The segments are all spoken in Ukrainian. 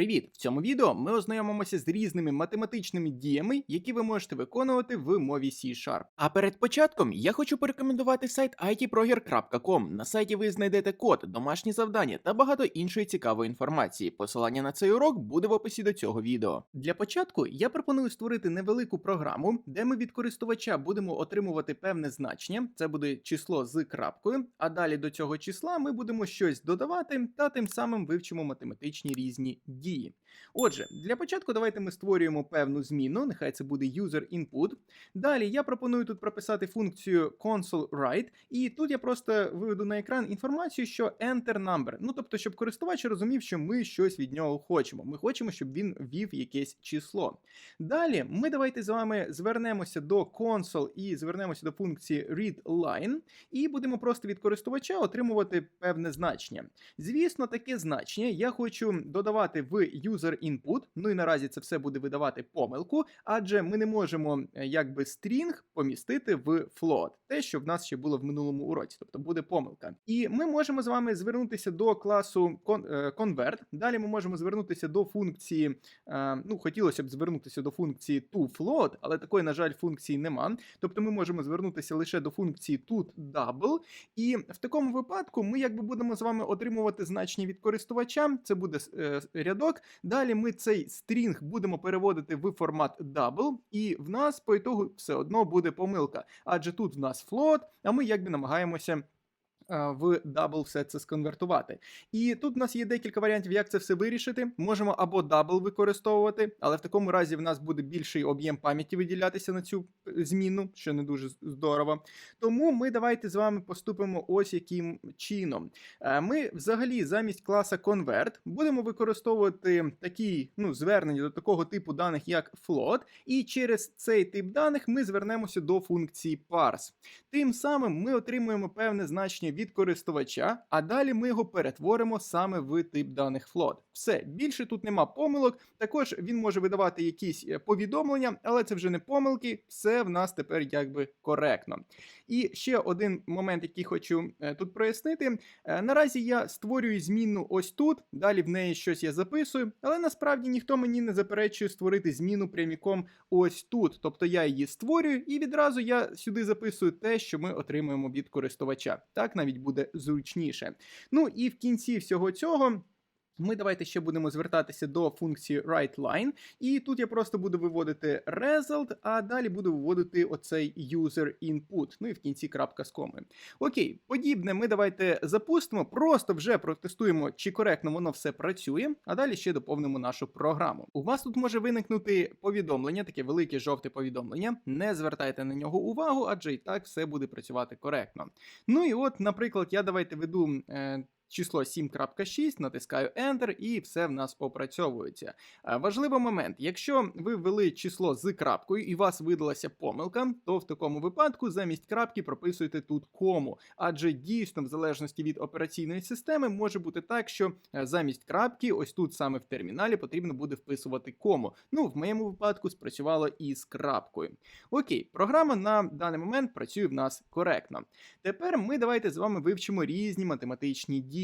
Привіт! В цьому відео ми ознайомимося з різними математичними діями, які ви можете виконувати в мові C-Sharp. А перед початком я хочу порекомендувати сайт itproger.com. На сайті ви знайдете код, домашні завдання та багато іншої цікавої інформації. Посилання на цей урок буде в описі до цього відео. Для початку я пропоную створити невелику програму, де ми від користувача будемо отримувати певне значення. Це буде число з крапкою, а далі до цього числа ми будемо щось додавати та тим самим вивчимо математичні різні дії. Отже, для початку давайте ми створюємо певну зміну, нехай це буде user input. Далі я пропоную тут прописати функцію console write, і тут я просто виведу на екран інформацію, що enter number. Ну тобто, щоб користувач розумів, що ми щось від нього хочемо. Ми хочемо, щоб він ввів якесь число. Далі ми давайте з вами звернемося до console і звернемося до функції readLine, і будемо просто від користувача отримувати певне значення. Звісно, таке значення я хочу додавати в user input, ну і наразі це все буде видавати помилку, адже ми не можемо е, якби стрінг помістити в float, те, що в нас ще було в минулому уроці, тобто буде помилка. І ми можемо з вами звернутися до класу е, convert. Далі ми можемо звернутися до функції, е, ну хотілося б звернутися до функції toFloat, але такої, на жаль, функції нема. Тобто ми можемо звернутися лише до функції toDouble, і в такому випадку ми якби будемо з вами отримувати значення від користувача. Це буде е, рядок. Далі ми цей стрінг будемо переводити в формат double, і в нас по ітогу все одно буде помилка. Адже тут в нас float, а ми якби намагаємося. В double все це сконвертувати. І тут в нас є декілька варіантів, як це все вирішити. Можемо або double використовувати, але в такому разі в нас буде більший об'єм пам'яті виділятися на цю е, зміну, що не дуже здорово. Тому ми давайте з вами поступимо ось яким чином. Е, Ми взагалі замість класа convert будемо використовувати такі ну, звернення до такого типу даних, як float, і через цей тип даних ми звернемося до функції parse. Тим самим ми отримуємо певне значення від користувача, а далі ми його перетворимо саме в тип даних float. Все, більше тут нема помилок. Також він може видавати якісь е, повідомлення, але це вже не помилки, все в нас тепер якби коректно. І ще один момент, який хочу е, тут прояснити. Е, Наразі я створюю змінну ось тут, далі в неї щось я записую, але насправді ніхто мені не заперечує створити зміну пряміком ось тут. Тобто я її створюю і відразу я сюди записую те, що ми отримуємо від користувача. Так навіть буде зручніше. Ну і в кінці всього цього. Ми давайте ще будемо звертатися до функції writeLine, і тут я просто буду виводити result, а далі буду виводити оцей user input, ну і в кінці крапка з коми. Окей, подібне ми давайте запустимо, просто вже протестуємо, чи коректно воно все працює, а далі ще доповнимо нашу програму. У вас тут може виникнути повідомлення, таке велике жовте повідомлення. Не звертайте на нього увагу, адже і так все буде працювати коректно. Ну і от, наприклад, я давайте веду. Е, число 7.6, натискаю Enter, і все в нас опрацьовується. Е, Важливий момент: якщо ви ввели число з крапкою і у вас видалася помилка, то в такому випадку замість крапки прописуйте тут кому. Адже дійсно, в залежності від операційної системи, може бути так, що е, замість крапки, ось тут саме в терміналі, потрібно буде вписувати кому. Ну, в моєму випадку спрацювало і з крапкою. Окей, програма на даний момент працює в нас коректно. Тепер ми давайте з вами вивчимо різні математичні дії.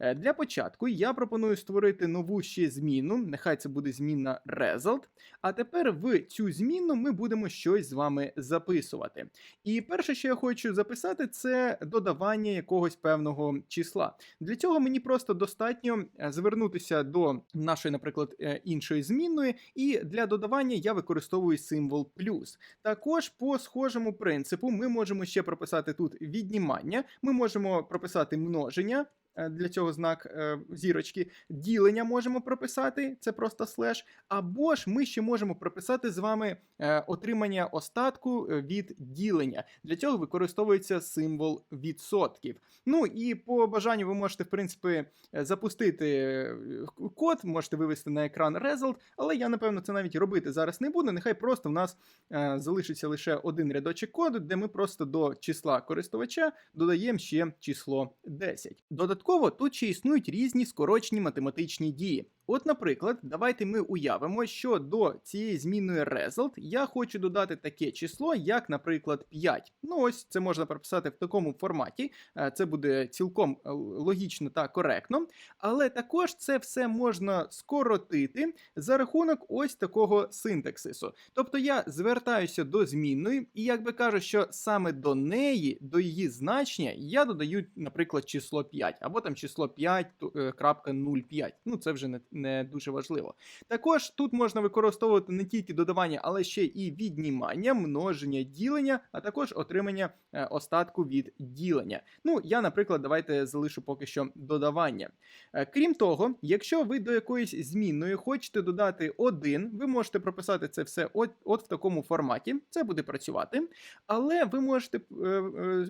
Е, Для початку я пропоную створити нову ще зміну. Нехай це буде зміна result. А тепер в цю зміну ми будемо щось з вами записувати. І перше, що я хочу записати, це додавання якогось певного числа. Для цього мені просто достатньо е, звернутися до нашої, наприклад, е, іншої змінної, і для додавання я використовую символ плюс. Також по схожому принципу ми можемо ще прописати тут віднімання, ми можемо прописати множення. Е, Для цього знак е, зірочки ділення можемо прописати, це просто слеш. Або ж ми ще можемо прописати з вами е, отримання остатку від ділення. Для цього використовується символ відсотків. Ну і по бажанню ви можете, в принципі, запустити код, можете вивести на екран result, але я, напевно, це навіть робити зараз не буду. Нехай просто в нас залишиться лише один рядочок коду, де ми просто до числа користувача додаємо ще число 10. Додатково тут ще існують різні скорочені математичні дії. От, наприклад, давайте ми уявимо, що до цієї змінної result я хочу додати таке число, як, наприклад, 5. Ну, ось це можна прописати в такому форматі. Е, Це буде цілком е, логічно та коректно. Але також це все можна скоротити за рахунок ось такого синтаксису. Тобто я звертаюся до змінної, і якби кажу, що саме до неї, до її значення, я додаю, наприклад, число 5, або там число 5.05. Ну, це вже не, не дуже важливо. Також тут можна використовувати не тільки додавання, але ще і віднімання, множення, ділення, а також отримання е, остатку від ділення. Ну, я, наприклад, давайте залишу поки що додавання. Е, Крім того, якщо ви до якоїсь змінної хочете додати 1, ви можете прописати це все от, от в такому форматі. Це буде працювати. Але ви можете, е,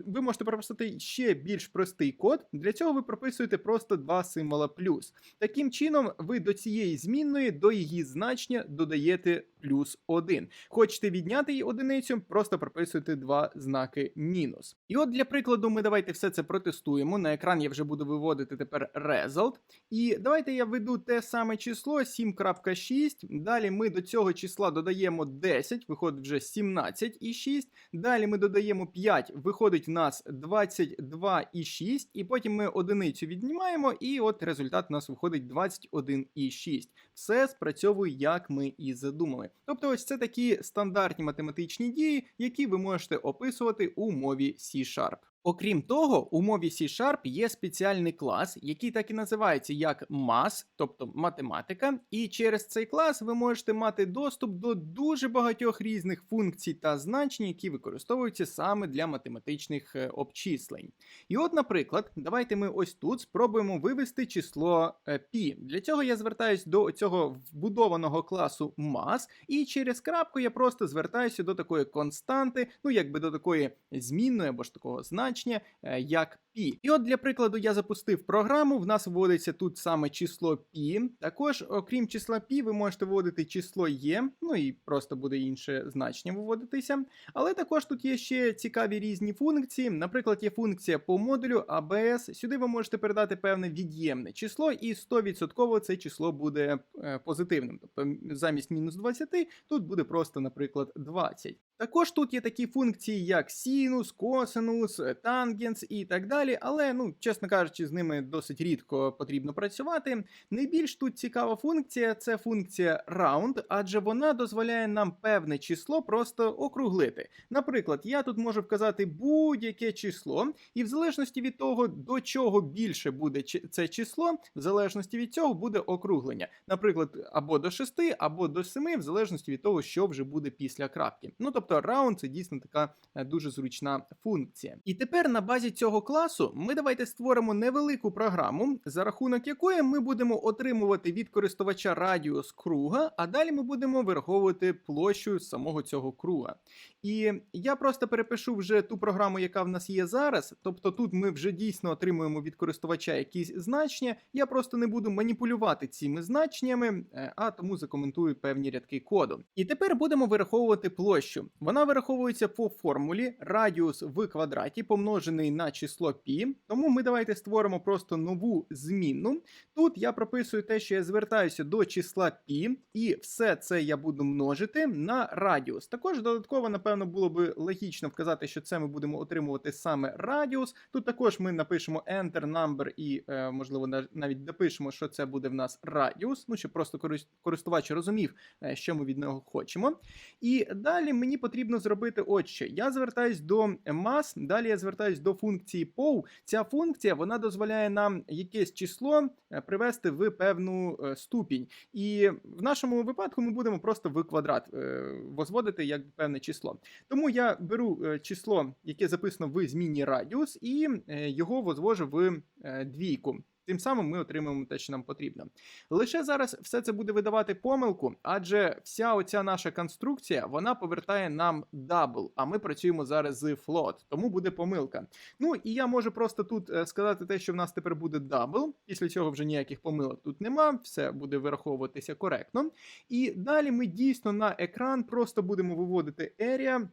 ви можете прописати ще більш простий код. Для цього ви прописуєте просто два символа плюс. Таким чином, ви до цієї змінної, до її значення додаєте плюс 1. Хочете відняти її одиницю, просто прописуєте два знаки мінус. І от для прикладу, ми давайте все це протестуємо. На екран я вже буду виводити тепер result. І давайте я введу те саме число 7.6. Далі ми до цього числа додаємо 10, виходить вже 17,6. Далі ми додаємо 5, виходить в нас 22,6. І потім ми одиницю віднімаємо, і от результат у нас виходить 21,6. Все спрацьовує, як ми і задумали. Тобто, ось це такі стандартні математичні дії, які ви можете описувати у мові C-Sharp. Окрім того, у мові C-Sharp є спеціальний клас, який так і називається як MAS, тобто математика, і через цей клас ви можете мати доступ до дуже багатьох різних функцій та значень, які використовуються саме для математичних е, обчислень. І от, наприклад, давайте ми ось тут спробуємо вивести число е, π. Для цього я звертаюсь до цього вбудованого класу MAS, і через крапку я просто звертаюся до такої константи, ну якби до такої змінної або ж такого значення значення е, як Пі. І от для прикладу я запустив програму. В нас вводиться тут саме число Пі. Також, окрім числа Пі, ви можете вводити число Є, ну і просто буде інше значення виводитися. Але також тут є ще цікаві різні функції. Наприклад, є функція по модулю ABS. Сюди ви можете передати певне від'ємне число, і 100% це число буде е, позитивним. Тобто замість мінус 20 тут буде просто, наприклад, 20. Також тут є такі функції, як синус, косинус, тангенс і так далі, але, ну, чесно кажучи, з ними досить рідко потрібно працювати. Найбільш тут цікава функція це функція round, адже вона дозволяє нам певне число просто округлити. Наприклад, я тут можу вказати будь-яке число, і в залежності від того, до чого більше буде це число, в залежності від цього буде округлення. Наприклад, або до 6, або до 7, в залежності від того, що вже буде після крапки. Ну, тобто, round це дійсно така е, дуже зручна функція. І тепер на базі цього класу ми давайте створимо невелику програму, за рахунок якої ми будемо отримувати від користувача радіус круга, а далі ми будемо вираховувати площу самого цього круга. І я просто перепишу вже ту програму, яка в нас є зараз. Тобто тут ми вже дійсно отримуємо від користувача якісь значення. Я просто не буду маніпулювати цими значеннями, е, а тому закоментую певні рядки коду. І тепер будемо вираховувати площу. Вона вираховується по формулі радіус в квадраті помножений на число π. Тому ми давайте створимо просто нову змінну. Тут я прописую те, що я звертаюся до числа π, і все це я буду множити на радіус. Також додатково, напевно, було би логічно вказати, що це ми будемо отримувати саме радіус. Тут також ми напишемо Enter number і, е, можливо, навіть допишемо, що це буде в нас радіус. Ну, щоб просто користувач розумів, е, що ми від нього хочемо. І далі мені потрібно зробити от що. Я звертаюсь до mass, далі я звертаюсь до функції POW. Ця функція вона дозволяє нам якесь число е, привести в певну ступінь. І в нашому випадку ми будемо просто в квадрат возводити як певне число. Тому я беру е, число, яке записано в зміні радіус, і е, його возвожу в е, двійку. Тим самим ми отримаємо те, що нам потрібно. Лише зараз все це буде видавати помилку, адже вся оця наша конструкція вона повертає нам double, а ми працюємо зараз з float, тому буде помилка. Ну і я можу просто тут сказати те, що в нас тепер буде double, після цього вже ніяких помилок тут нема, все буде вираховуватися коректно. І далі ми дійсно на екран просто будемо виводити area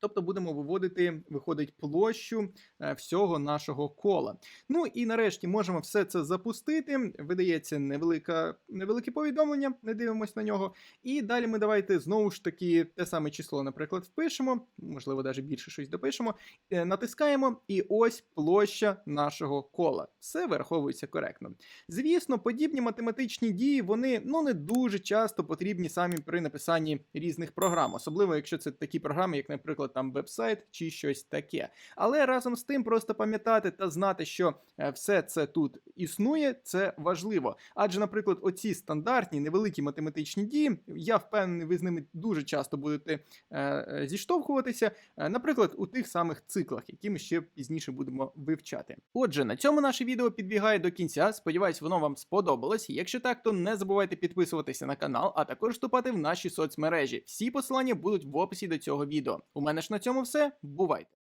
Тобто будемо виводити, виходить, площу е, всього нашого кола. Ну і нарешті можемо все це запустити. Видається невелика, невелике повідомлення, не дивимось на нього. І далі ми давайте знову ж таки те саме число, наприклад, впишемо, можливо, навіть більше щось допишемо. е, Натискаємо, і ось площа нашого кола. Все вираховується коректно. Звісно, подібні математичні дії вони ну не дуже часто потрібні самі при написанні різних програм, особливо якщо це такі програми, як, наприклад, там веб-сайт чи щось таке. Але разом з тим просто пам'ятати та знати, що е, все це тут існує, це важливо. Адже, наприклад, оці стандартні невеликі математичні дії, я впевнений, ви з ними дуже часто будете е, е, зіштовхуватися, е, наприклад, у тих самих циклах, які ми ще пізніше будемо вивчати. Отже, на цьому наше відео підбігає до кінця. Сподіваюсь, воно вам сподобалось. Якщо так, то не забувайте підписуватися на канал, а також вступати в наші соцмережі. Всі посилання будуть в описі до цього відео. У мене ж на цьому все. Бувайте!